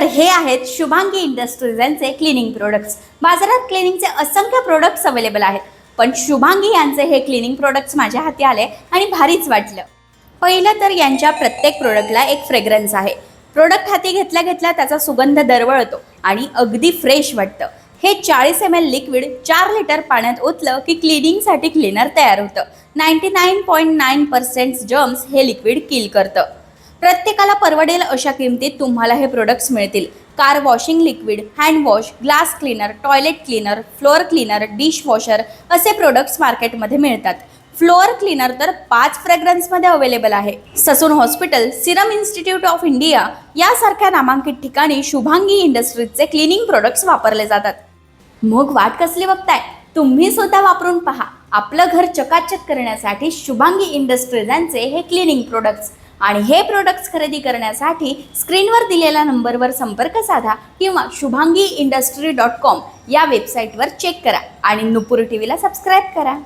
तर हे आहेत शुभांगी इंडस्ट्रीज यांचे क्लिनिंग प्रोडक्ट्स बाजारात क्लिनिंगचे असंख्य प्रोडक्ट्स अवेलेबल आहेत. पण शुभांगी यांचे हे क्लिनिंग प्रोडक्ट्स माझ्या हाती आले आणि भारीच वाटलं. पहिलं तर यांच्या प्रत्येक प्रोडक्टला एक फ्रेग्रन्स आहे. प्रोडक्ट हाती घेतल्या घेतल्या त्याचा सुगंध दरवळतो आणि अगदी फ्रेश वाटतं. हे चाळीस एम एल लिक्विड चार लिटर पाण्यात ओतलं की क्लिनिंगसाठी क्लीनर तयार होतं. Ninety nine point nine percent germs हे लिक्विड किल करतं. प्रत्येकाला परवडेल अशा किमतीत तुम्हाला हे प्रोडक्ट्स मिळतील. Car washing liquid hand wash glass cleaner toilet cleaner floor cleaner dish washer असे प्रोडक्ट्स मार्केटमध्ये मिळतात. फ्लोअर क्लीनर तर पाच फ्रेग्रन्समध्ये अवेलेबल आहे. Sassoon hospital serum institute of India यासारख्या नामांकित ठिकाणी शुभांगी इंडस्ट्रीजचे क्लिनिंग प्रोडक्ट्स वापरले जातात. मग वाट कसली बघताय? तुम्ही सुद्धा वापरून पहा. आपलं घर चकाचक करण्यासाठी शुभांगी इंडस्ट्रीजांचे हे क्लिनिंग प्रोडक्ट्स आणि हे प्रोडक्ट्स खरेदी करण्यासाठी स्क्रीनवर दिलेल्या नंबरवर संपर्क साधा किंवा शुभांगी इंडस्ट्री डॉट कॉम या वेबसाईटवर चेक करा. आणि नुपूर टी व्हीला सबस्क्राईब करा.